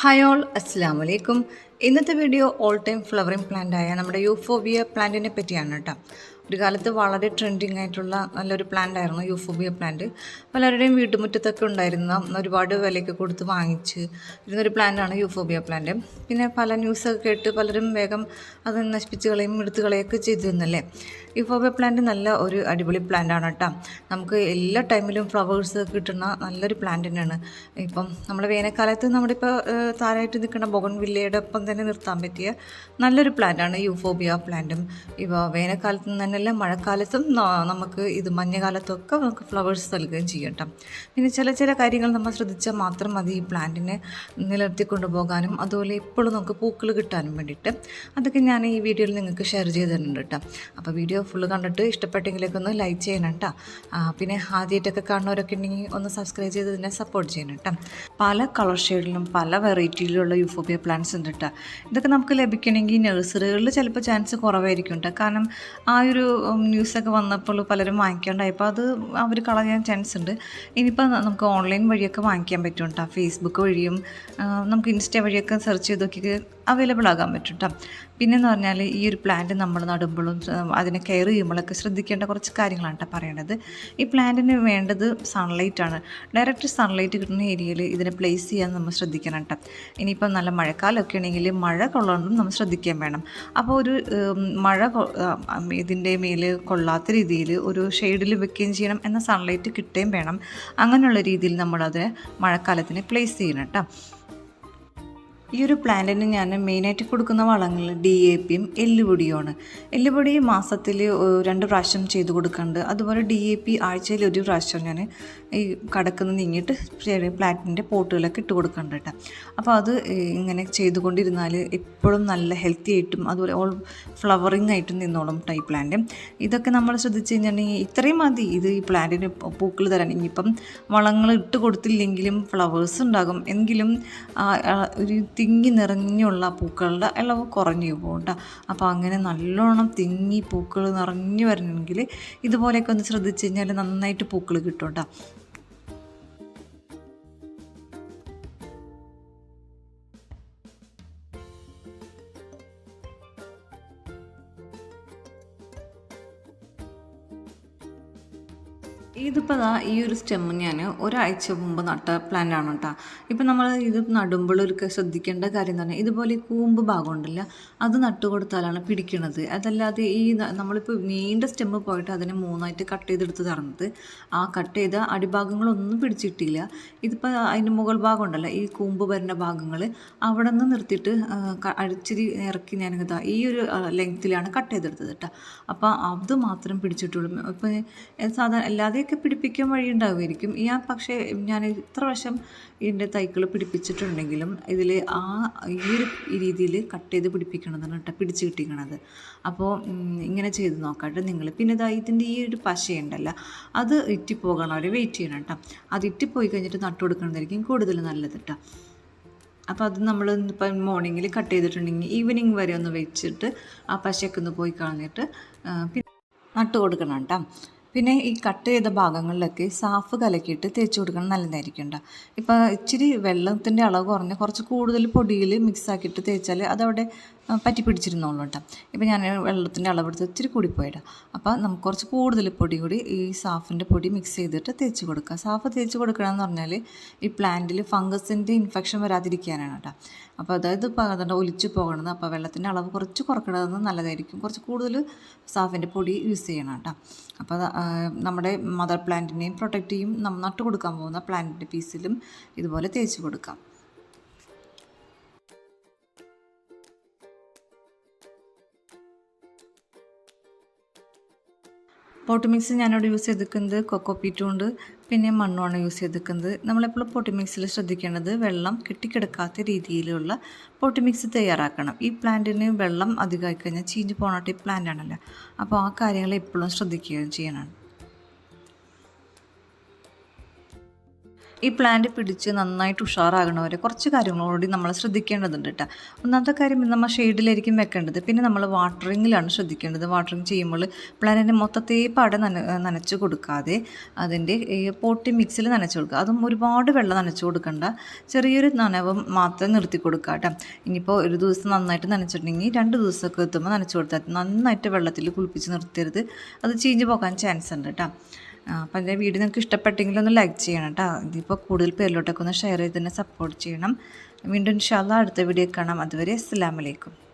Hi all അസ്സാം വലൈക്കും ഇന്നത്തെ വീഡിയോ ഓൾ ടൈം ഫ്ലവറിംഗ് പ്ലാന്റായ നമ്മുടെ യൂഫോബിയ പ്ലാന്റിനെ പറ്റിയാണ് കേട്ടോ. ഒരു കാലത്ത് വളരെ ട്രെൻഡിങ് ആയിട്ടുള്ള നല്ലൊരു പ്ലാന്റ് ആയിരുന്നു യൂഫോബിയ പ്ലാന്റ് പലരുടെയും വീട്ടുമുറ്റത്തൊക്കെ ഉണ്ടായിരുന്ന ഒരുപാട് വിലയ്ക്ക് കൊടുത്ത് വാങ്ങിച്ച് ഇരുന്നൊരു പ്ലാന്റാണ് യൂഫോബിയ പ്ലാന്റ് പിന്നെ പല ന്യൂസൊക്കെ കേട്ട് പലരും വേഗം അത് നശിപ്പിച്ച് കളയും കളയൊക്കെ ചെയ്തിരുന്നല്ലേ? യൂഫോബിയ പ്ലാന്റ് നല്ല ഒരു അടിപൊളി പ്ലാന്റ് ആണ് കേട്ടോ നമുക്ക് എല്ലാ ടൈമിലും ഫ്ലവേഴ്സ് കിട്ടുന്ന നല്ലൊരു പ്ലാന്റ് തന്നെയാണ്. ഇപ്പം നമ്മൾ വേനൽക്കാലത്ത് നമ്മുടെ ഇപ്പോൾ താരായിട്ട് നിൽക്കുന്ന ബൊഗൺ വില്ലയുടെ ഒപ്പം തന്നെ നിർത്താൻ പറ്റിയ നല്ലൊരു പ്ലാന്റാണ് യൂഫോബിയ പ്ലാന്റും ഇപ്പോൾ വേനൽക്കാലത്ത് തന്നെയല്ല മഴക്കാലത്തും നമുക്ക് ഇത് മഞ്ഞകാലത്തൊക്കെ നമുക്ക് ഫ്ലവേഴ്സ് നൽകുകയും ചെയ്യും പിന്നെ ചില ചില കാര്യങ്ങൾ നമ്മൾ ശ്രദ്ധിച്ചാൽ മാത്രം മതി ഈ പ്ലാന്റിനെ നിലനിർത്തി കൊണ്ടുപോകാനും അതുപോലെ എപ്പോഴും നമുക്ക് പൂക്കൾ കിട്ടാനും വേണ്ടിയിട്ട്. അതൊക്കെ ഞാൻ ഈ വീഡിയോയിൽ നിങ്ങൾക്ക് ഷെയർ ചെയ്തിട്ടുണ്ട് കേട്ടോ അപ്പോൾ വീഡിയോ ഫുള്ള് കണ്ടിട്ട് ഇഷ്ടപ്പെട്ടെങ്കിലൊക്കെ ഒന്ന് ലൈക്ക് ചെയ്യണം കേട്ടോ പിന്നെ ആദ്യമായിട്ടൊക്കെ കാണുന്നവരൊക്കെ ഉണ്ടെങ്കിൽ ഒന്ന് സബ്സ്ക്രൈബ് ചെയ്ത് ഇതിനെ സപ്പോർട്ട് ചെയ്യണം കേട്ടോ പല കളർ ഷെയ്ഡിലും പല വെറൈറ്റിയിലുള്ള യൂഫോബിയ പ്ലാന്റ്സ് ഉണ്ട് കേട്ടോ ഇതൊക്കെ നമുക്ക് ലഭിക്കണമെങ്കിൽ നഴ്സറികളിൽ ചിലപ്പോൾ ചാൻസ് കുറവായിരിക്കും കേട്ടോ കാരണം ആ ഒരു ന്യൂസൊക്കെ വന്നപ്പോൾ പലരും വാങ്ങിക്കാണ്ടായപ്പോൾ അത് അവർ കളയാൻ ചാൻസ് ഉണ്ട്. ഇനിയിപ്പോൾ നമുക്ക് ഓൺലൈൻ വഴിയൊക്കെ വാങ്ങിക്കാൻ പറ്റും കേട്ടോ ഫേസ്ബുക്ക് വഴിയും നമുക്ക് ഇൻസ്റ്റ വഴിയൊക്കെ സെർച്ച് ചെയ്ത് നോക്കി അവൈലബിൾ ആകാൻ പറ്റും കേട്ടോ പിന്നെയെന്ന് പറഞ്ഞാൽ ഈ ഒരു പ്ലാന്റ് നമ്മൾ നടുമ്പോഴും അതിനെ കെയർ ചെയ്യുമ്പോഴൊക്കെ ശ്രദ്ധിക്കേണ്ട കുറച്ച് കാര്യങ്ങളാണ് കേട്ടോ പറയണത്. ഈ പ്ലാന്റിന് വേണ്ടത് സൺലൈറ്റ് ആണ്. ഡയറക്റ്റ് സൺലൈറ്റ് കിട്ടുന്ന ഏരിയയിൽ ഇതിനെ പ്ലേസ് ചെയ്യാൻ നമ്മൾ ശ്രദ്ധിക്കണം കേട്ടോ ഇനിയിപ്പം നല്ല മഴക്കാലമൊക്കെ ആണെങ്കിൽ മഴ കൊള്ളാണ്ടും നമ്മൾ ശ്രദ്ധിക്കാൻ വേണം. അപ്പോൾ ഒരു മഴ ഇതിന്റെ മേൽ കൊള്ളാത്ത രീതിയിൽ ഒരു ഷെയ്ഡിൽ വെക്കുകയും ചെയ്യണം എന്ന സൺലൈറ്റ് കിട്ടുകയും വേണം. അങ്ങനെയുള്ള രീതിയിൽ നമ്മളത് മഴക്കാലത്തിന് പ്ലേസ് ചെയ്യണം കേട്ടോ ഈ ഒരു പ്ലാന്റിന് ഞാൻ മെയിനായിട്ട് കൊടുക്കുന്ന വളങ്ങൾ ഡി എ പിയും എല്ലുപൊടിയുമാണ്. എല്ലുപൊടി മാസത്തിൽ രണ്ട് പ്രാവശ്യം ചെയ്ത് കൊടുക്കുന്നുണ്ട് അതുപോലെ ഡി എ പി ആഴ്ചയിൽ ഒരു പ്രാവശ്യം ഞാൻ ഈ കടക്കുന്ന നീങ്ങിയിട്ട് പ്ലാന്റിന്റെ പോട്ടുകളൊക്കെ ഇട്ട് കൊടുക്കുന്നുണ്ട് കേട്ടോ. അപ്പോൾ അത് ഇങ്ങനെ ചെയ്തുകൊണ്ടിരുന്നാൽ എപ്പോഴും നല്ല ഹെൽത്തി ആയിട്ടും അതുപോലെ ഓൾ ഫ്ലവറിങ് ആയിട്ടും നിന്നോളും ടൈ പ്ലാന്റ്. ഇതൊക്കെ നമ്മൾ ശ്രദ്ധിച്ച് കഴിഞ്ഞിട്ടുണ്ടെങ്കിൽ ഇത്രയും മതി. ഇത് ഈ പ്ലാന്റിന് പൂക്കൾ തരാൻ. ഇനിയിപ്പം വളങ്ങൾ ഇട്ട് കൊടുത്തില്ലെങ്കിലും ഫ്ലവേഴ്സ് ഉണ്ടാകും. എങ്കിലും ഒരു തിങ്ങി നിറഞ്ഞുള്ള പൂക്കളുടെ ഇളവ് കുറഞ്ഞു പോകും കേട്ടോ അപ്പോൾ അങ്ങനെ നല്ലോണം തിങ്ങി പൂക്കൾ നിറഞ്ഞു വരണമെങ്കിൽ ഇതുപോലെയൊക്കെ ഒന്ന് ശ്രദ്ധിച്ച് കഴിഞ്ഞാൽ നന്നായിട്ട് പൂക്കൾ കിട്ടും കേട്ടോ. ഇതിപ്പോൾ ദാ ഈ ഒരു സ്റ്റെമ്മ് ഞാൻ ഒരാഴ്ച മുമ്പ് നട്ട പ്ലാന്റ് ആണ് കേട്ടോ ഇപ്പം നമ്മൾ ഇത് നടുമ്പോഴൊക്കെ ശ്രദ്ധിക്കേണ്ട കാര്യം പറഞ്ഞാൽ ഇതുപോലെ കൂമ്പ് ഭാഗം ഉണ്ടല്ല അത് നട്ടു കൊടുത്താലാണ് പിടിക്കണത്. അതല്ലാതെ ഈ നമ്മളിപ്പോൾ നീണ്ട സ്റ്റെമ്മ് പോയിട്ട് അതിനെ മൂന്നായിട്ട് കട്ട് ചെയ്തെടുത്ത് തറന്നത് ആ കട്ട് ചെയ്ത അടിഭാഗങ്ങളൊന്നും പിടിച്ചിട്ടില്ല. ഇതിപ്പോൾ അതിന്റെ മുകൾ ഭാഗം ഉണ്ടല്ലോ ഈ കൂമ്പ് വരുന്ന ഭാഗങ്ങൾ അവിടെ നിന്ന് നിർത്തിയിട്ട് അടിച്ചിരി ഇറക്കി ഞാൻ ഇതാ ഈ ഒരു ലെങ്ത്തിലാണ് കട്ട് ചെയ്തെടുത്തത് കേട്ടോ അപ്പോൾ അത് മാത്രം പിടിച്ചിട്ടുള്ളൂ. ഇപ്പം സാധാരണ അല്ലാതെയൊക്കെ പിടിപ്പിക്കാൻ വഴി ഉണ്ടാകുമായിരിക്കും ഞാൻ പക്ഷേ ഞാൻ ഇത്ര വശം ഇതിന്റെ തൈകൾ പിടിപ്പിച്ചിട്ടുണ്ടെങ്കിലും ഇതിൽ ആ ഈ ഒരു രീതിയിൽ കട്ട് ചെയ്ത് പിടിപ്പിക്കണതാണ് കേട്ടോ പിടിച്ച് കിട്ടിക്കണത് അപ്പോൾ ഇങ്ങനെ ചെയ്ത് നോക്കാട്ടെ നിങ്ങൾ പിന്നെ ഇതാ ഇതിന്റെ ഈ ഒരു പശയുണ്ടല്ലോ അത് ഇറ്റിപ്പോകണം. അവർ വെയിറ്റ് ചെയ്യണം കേട്ടോ. അത് ഇറ്റിപ്പോയി കഴിഞ്ഞിട്ട് നട്ടു കൊടുക്കണതായിരിക്കും കൂടുതൽ നല്ലത് കേട്ടോ. അപ്പോൾ അത് നമ്മൾ ഇപ്പം മോർണിംഗിൽ കട്ട് ചെയ്തിട്ടുണ്ടെങ്കിൽ ഈവനിങ് വരെ ഒന്ന് വെച്ചിട്ട് ആ പശയൊക്കെ ഒന്ന് പോയി കളഞ്ഞിട്ട് പിന്നെ നട്ട് കൊടുക്കണം കേട്ടോ. പിന്നെ ഈ കട്ട് ചെയ്ത ഭാഗങ്ങളിലൊക്കെ സാഫ് കലക്കിയിട്ട് തേച്ച് കൊടുക്കണം നല്ലതായിരിക്കും ഉണ്ടോ ഇപ്പോൾ ഇച്ചിരി വെള്ളത്തിന്റെ അളവ് കുറഞ്ഞ് കുറച്ച് കൂടുതൽ പൊടിയിൽ മിക്സ് ആക്കിയിട്ട് തേച്ചാൽ അതവിടെ പറ്റി പിടിച്ചിരുന്നോളൂ കേട്ടോ ഇപ്പം ഞാൻ വെള്ളത്തിന്റെ അളവെടുത്ത് ഇച്ചിരി കൂടിപ്പോയിടാം അപ്പോൾ നമുക്ക് കുറച്ച് കൂടുതൽ പൊടി കൂടി ഈ സാഫിന്റെ പൊടി മിക്സ് ചെയ്തിട്ട് തേച്ച് കൊടുക്കുക സാഫ് തേച്ച് കൊടുക്കണമെന്ന് പറഞ്ഞാൽ ഈ പ്ലാന്റിൽ ഫംഗസിന്റെ ഇൻഫെക്ഷൻ വരാതിരിക്കാനാണ് കേട്ടോ അപ്പോൾ അതായത് അതുകൊണ്ട് ഒലിച്ച് പോകണത് അപ്പോൾ വെള്ളത്തിന്റെ അളവ് കുറച്ച് കുറക്കണമെന്ന് നല്ലതായിരിക്കും. കുറച്ച് കൂടുതൽ സാഫിന്റെ പൊടി യൂസ് ചെയ്യണം കേട്ടോ അപ്പോൾ നമ്മുടെ മദർ പ്ലാന്റിനെയും പ്രൊട്ടക്റ്റ് ചെയ്യും. നട്ട് കൊടുക്കാൻ പോകുന്ന പ്ലാന്റിന്റെ പീസിലും ഇതുപോലെ തേച്ച് കൊടുക്കാം. പോട്ട് മിക്സ് ഞാനിവിടെ യൂസ് ചെയ്തിരിക്കുന്നത് കൊക്കോ പീറ്റും ഉണ്ട്. പിന്നെ മണ്ണുമാണ് യൂസ് ചെയ്തിരിക്കുന്നത്. നമ്മളെപ്പോഴും പോട്ട് മിക്സിൽ ശ്രദ്ധിക്കേണ്ടത് വെള്ളം കെട്ടിക്കിടക്കാത്ത രീതിയിലുള്ള പോട്ട് മിക്സ് തയ്യാറാക്കണം. ഈ പ്ലാന്റിന് വെള്ളം അധികമായി കഴിഞ്ഞാൽ ചീഞ്ഞ് പോകണ ടൈപ്പ് പ്ലാന്റ് ആണല്ലോ. അപ്പോൾ ആ കാര്യങ്ങൾ എപ്പോഴും ശ്രദ്ധിക്കുകയും ചെയ്യണം. ഈ പ്ലാന്റ് പിടിച്ച് നന്നായിട്ട് ഉഷാറാകണവരെ കുറച്ച് കാര്യങ്ങളോടി നമ്മൾ ശ്രദ്ധിക്കേണ്ടതുണ്ട് കേട്ടോ ഒന്നാമത്തെ കാര്യം നമ്മൾ ഷെയ്ഡിലായിരിക്കും വെക്കേണ്ടത്. പിന്നെ നമ്മൾ വാട്ടറിങ്ങിലാണ് ശ്രദ്ധിക്കേണ്ടത്. വാട്ടറിങ് ചെയ്യുമ്പോൾ പ്ലാന്റിന്റെ മൊത്തത്തെ പാടെ നന നനച്ച് കൊടുക്കാതെ അതിന്റെ പോട്ടി മിക്സിൽ നനച്ച് കൊടുക്കുക. അതും ഒരുപാട് വെള്ളം നനച്ച് കൊടുക്കണ്ട. ചെറിയൊരു നനവും മാത്രം നിർത്തി കൊടുക്കുക കേട്ടോ ഇനിയിപ്പോൾ ഒരു ദിവസം നന്നായിട്ട് നനച്ചിട്ടുണ്ടെങ്കിൽ രണ്ട് ദിവസമൊക്കെ എത്തുമ്പോൾ നനച്ച് കൊടുത്താൽ നന്നായിട്ട് വെള്ളത്തിൽ കുളിപ്പിച്ച് നിർത്തരുത്. അത് ചീഞ്ഞ് പോകാൻ ചാൻസ് ഉണ്ട് കേട്ടോ അപ്പോൾ എന്റെ വീഡിയോ നിങ്ങൾക്ക് ഇഷ്ടപ്പെട്ടെങ്കിൽ ഒന്ന് ലൈക്ക് ചെയ്യണം കേട്ടോ ഇതിപ്പോൾ കൂടുതൽ പേരിലോട്ടൊക്കെ ഒന്ന് ഷെയർ ചെയ്ത് തന്നെ സപ്പോർട്ട് ചെയ്യണം. വീണ്ടും ഇൻഷാല്ല അടുത്ത വീഡിയോ കാണാം. അതുവരെ അസ്സാം വലൈക്കും